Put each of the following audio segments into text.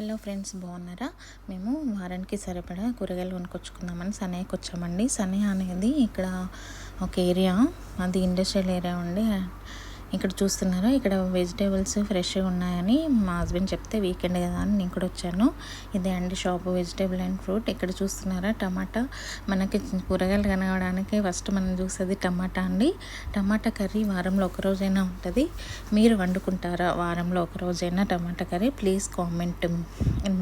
Hello friends బాగున్నారా? మేము వారానికి సరిపడా కూరగాయలు కొనుక్కొచ్చుకుందామని సనేకి వచ్చామండి. సనే అనేది ఇక్కడ ఒక ఏరియా అది ఇండస్ట్రియల్ ఏరియా ఉండి ఇక్కడ చూస్తున్నారా? ఇక్కడ వెజిటేబుల్స్ ఫ్రెష్గా ఉన్నాయని మా హస్బెండ్ చెప్తే వీకెండ్ కదా అని నేను కూడా వచ్చాను. ఇదే అండి షాప్ వెజిటేబుల్ అండ్ ఫ్రూట్. ఇక్కడ చూస్తున్నారా? టమాటా. మనకి కూరగాయలు కనగడానికి ఫస్ట్ మనం చూసేది టమాటా అండి. టమాటా కర్రీ వారంలో ఒక రోజైనా ఉంటుంది. మీరు వండుకుంటారా వారంలో ఒకరోజైనా tomato curry? Please comment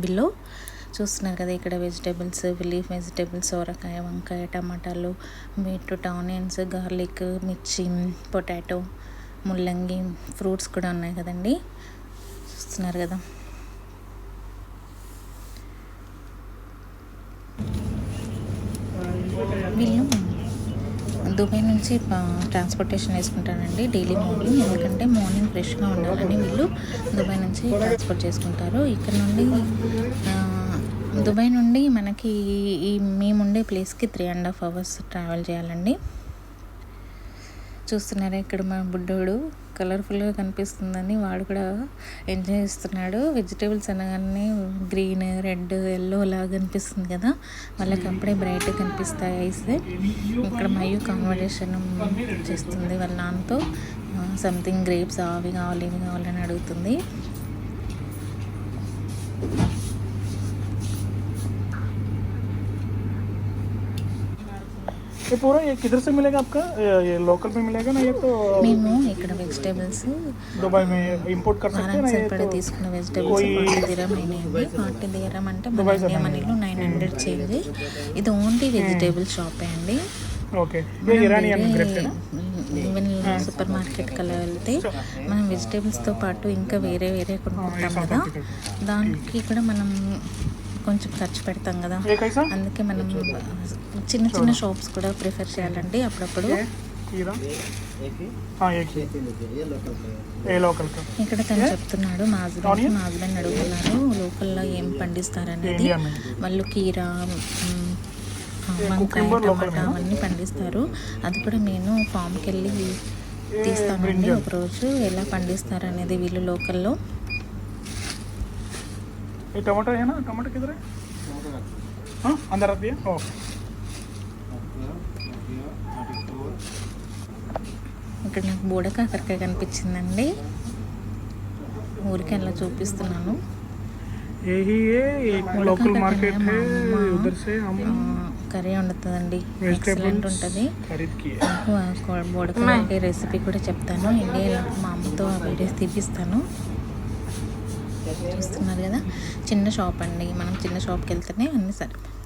below. చూస్తున్నారు కదా ఇక్కడ వెజిటేబుల్స్ లీఫ్ వెజిటేబుల్స్ సోరకాయ వంకాయ టమాటాలు బీట్రూట్ ఆనియన్స్ గార్లిక్ మిర్చి పొటాటో ముల్లంగి ఫ్రూట్స్ కూడా ఉన్నాయి కదండి. చూస్తున్నారు కదా. వీళ్ళు దుబాయ్ నుంచి ట్రాన్స్పోర్టేషన్ వేసుకుంటారండి డైలీ మార్నింగ్. ఎందుకంటే మార్నింగ్ ఫ్రెష్గా ఉండాలని వీళ్ళు. దుబాయ్ నుంచి ట్రాన్స్పోర్ట్ చేసుకుంటారు. ఇక్కడ నుండి దుబాయ్ నుండి మనకి ఈ మేముండే ప్లేస్కి three and half hours travel చేయాలండి. చూస్తున్నారా? ఇక్కడ మా బుడ్డోడు కలర్ఫుల్గా కనిపిస్తుందని వాడు కూడా ఎంజాయ్ చేస్తున్నాడు. వెజిటేబుల్స్ అనగానే గ్రీన్ రెడ్ ఎల్లో లాగా కనిపిస్తుంది కదా? వాళ్ళకి అప్పుడే బ్రైట్గా కనిపిస్తాయి ఐస్ ఇక్కడ మయూ కాన్వర్జేషన్ చేస్తుంది వాళ్ళ నాన్నతో. సంథింగ్ గ్రేప్స్ అవి కావాలి ఇవి కావాలని అడుగుతుంది. ये पूरा ये किधर से मिलेगा आपका ये लोकल में मिलेगा ना ये तो మేము ఇక్కడ వెజిటేబుల్స్ दुबई में इंपोर्ट कर सकते हैं వారానికి ना ये సరిపడా तो తీసుకున్న వెజిటేబుల్స్ ఫార్టీ దిరం అయినాయండి ఫార్టీ దిరం అంటే మన ఇండియా మనీలో నైన్ హండ్రెడ్ చేంజ్ ఇది ఓన్లీ వెజిటేబుల్ షాపే అండి ओके ये इरानियन ग्रेप्स है ना ఈవెన్ సూపర్ మార్కెట్ కల్లా వెళ్తే మనం వెజిటేబుల్స్తో పాటు ఇంకా వేరే వేరే కొనుక్కుంటాం కదా దానికి కూడా మనం కొంచెం ఖర్చు పెడతాం కదా. అందుకే మనం చిన్న చిన్న షాప్స్ కూడా ప్రిఫర్ చేయాలండి అప్పుడప్పుడు. ఇక్కడ తను చెప్తున్నాడు మా హస్బెండ్ మా హస్బెండ్ అడుగుతున్నారు లోకల్లో ఏం పండిస్తారనేది వాళ్ళు కీరా వంకాయ టమాటా అవన్నీ పండిస్తారు. అది కూడా నేను ఫామ్కి వెళ్ళి తీస్తామండి ఒకరోజు ఎలా పండిస్తారనేది వీళ్ళు లోకల్లో. ये टमाटर है ना टमाटर किधर है हाँ अंदर रख दिया ओके ఇక్కడ నాకు బోడ కాకరకాయ కనిపించిందండి ఊరికి అలా చూపిస్తున్నాను यही है एक लोकल मार्केट है उधर से हम కర్రీ వండుతుందండి Vegetables. ఎక్సలెంట్ ఉంటుంది खरीद किए బోడకాయ రెసిపీ కూడా చెప్తాను ఇండియా మా అమ్మతో ఆ వీడియోస్ తీపిస్తాను చూస్తున్నారు కదా. చిన్న షాప్ అండి. మనం చిన్న షాప్కి వెళ్తేనే అన్నీ సరే